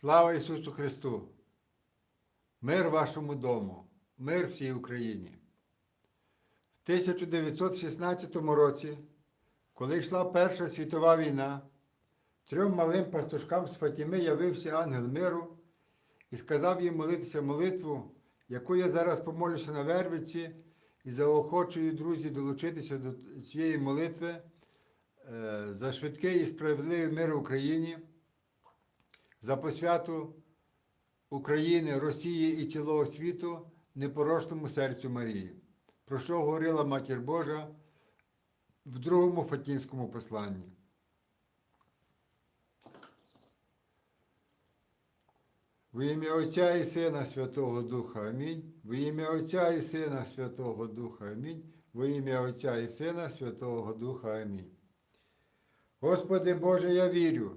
Слава Ісусу Христу! Мир вашому дому, мир всій Україні. В 1916 році, коли йшла Перша світова війна, трьом малим пастушкам з Фатіми явився ангел миру і сказав їм молитися молитву, яку я зараз помолюся на Вервиці, і заохочую друзі долучитися до цієї молитви е, за швидкий і справедливий мир в Україні за посвяту України, Росії і цілого світу непорочному серцю Марії, про що говорила Матір Божа в другому Фатінському посланні. Во ім'я Отця і Сина Святого Духа Амінь. Во ім'я Отця і Сина Святого Духа Амінь. Во ім'я Отця і Сина Святого Духа Амінь. Господи Боже, я вірю,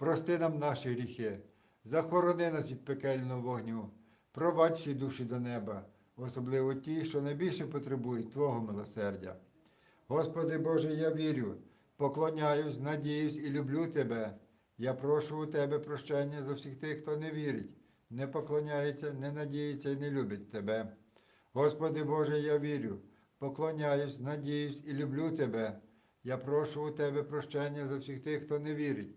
прости нам наші гріхи, захорони нас від пекельного вогню, провадь всі душі до неба, особливо ті, що найбільше потребують Твого милосердя. Господи Боже, я вірю, поклоняюсь, надіюсь і люблю Тебе. Я прошу у Тебе прощення за всіх тих, хто не вірить, не поклоняється, не надіється і не любить Тебе. Господи Боже, я вірю, поклоняюсь, надіюсь і люблю Тебе. Я прошу у Тебе прощення за всіх тих, хто не вірить,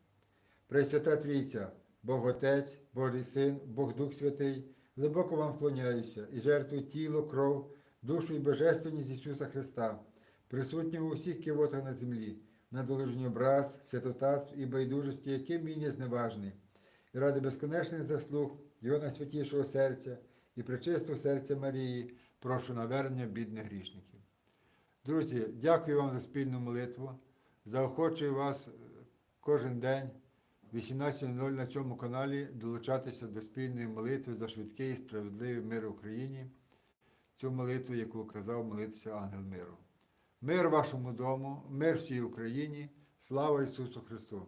Пресвята Трійця, Бог Отець, Божий Син, Бог Дух Святий, глибоко вам вклоняюся і жертвую тіло, кров, душу і божественність Ісуса Христа, присутнього у всіх кивотах на землі, на доложенні образ, святотатств і байдужості, яким він є зневажний, і ради безконечних заслуг Його найсвятішого серця і пречистого серця Марії, прошу навернення бідних грішників. Друзі, дякую вам за спільну молитву. Заохочую вас е, кожен день 18.00 на цьому каналі долучатися до спільної молитви за швидкий і справедливий мир в Україні. Цю молитву, яку казав молитися ангел миру. Мир вашому дому, мир всій Україні, слава Ісусу Христу!